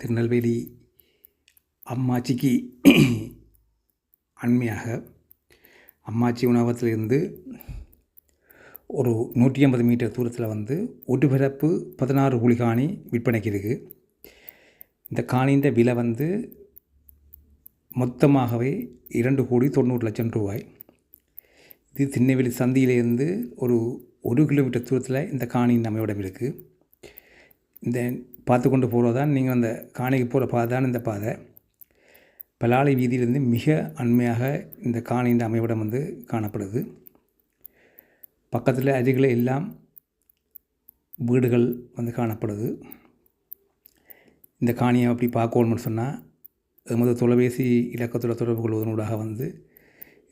திருநெல்வேலி அம்மாச்சிக்கு அண்மையாக அம்மாச்சி உணவகத்திலிருந்து ஒரு நூற்றி ஐம்பது மீட்டர் தூரத்தில் வந்து ஒட்டுபிறப்பு பதினாறு குழி காணி விற்பனைக்கு இருக்குது இந்த காணின்ற விலை வந்து மொத்தமாகவே இரண்டு கோடி தொண்ணூறு லட்சம் ரூபாய். இது திருநெல்வேலி சந்தியிலேருந்து ஒரு ஒரு கிலோமீட்டர் தூரத்தில் இந்த காணியின் அமைவிடம் இருக்குது இந்த பார்த்து கொண்டு போகிறது நீங்கள் அந்த காணிக்கு போகிற பாதை தான் இந்த பாதை. பலாலை வீதியிலிருந்து மிக அண்மையாக இந்த காணியின் அமைவிடம் வந்து காணப்படுது. பக்கத்தில் அருகில் எல்லாம் வீடுகள் வந்து காணப்படுது. இந்த காணியை அப்படி பார்க்கணும்னு சொன்னால் எமது தொலைபேசி இலக்கத்தில் தொடர்பு கொள்வதனூடாக வந்து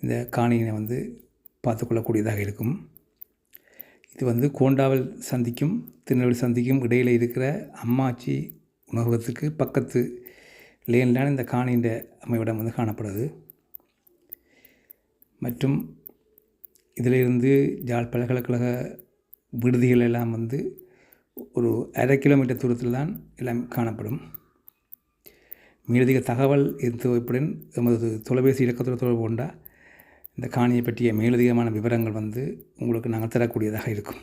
இந்த காணியினை வந்து பார்த்துக்கொள்ளக்கூடியதாக இருக்கும். இது வந்து கோண்டாவல் சந்திக்கும் திருநெல்வேலி சந்திக்கும் இடையில் இருக்கிற அம்மாச்சி உணவகத்துக்கு பக்கத்து லேன்லான இந்த காணின்ற அமைவிடம் வந்து காணப்படுது. மற்றும் இதிலிருந்து ஜாழ் பல்கலைக்கழக விடுதிகள் எல்லாம் வந்து ஒரு அரை கிலோமீட்டர் தூரத்தில் தான் எல்லாம் காணப்படும். மேலதிக தகவல் இது எமது தொலைபேசி இலக்கத்தில் தொடர்பு கொண்டால் இந்த காணியை பற்றிய மேலதிகமான விவரங்கள் வந்து உங்களுக்கு நாங்கள் தரக்கூடியதாக இருக்கும்.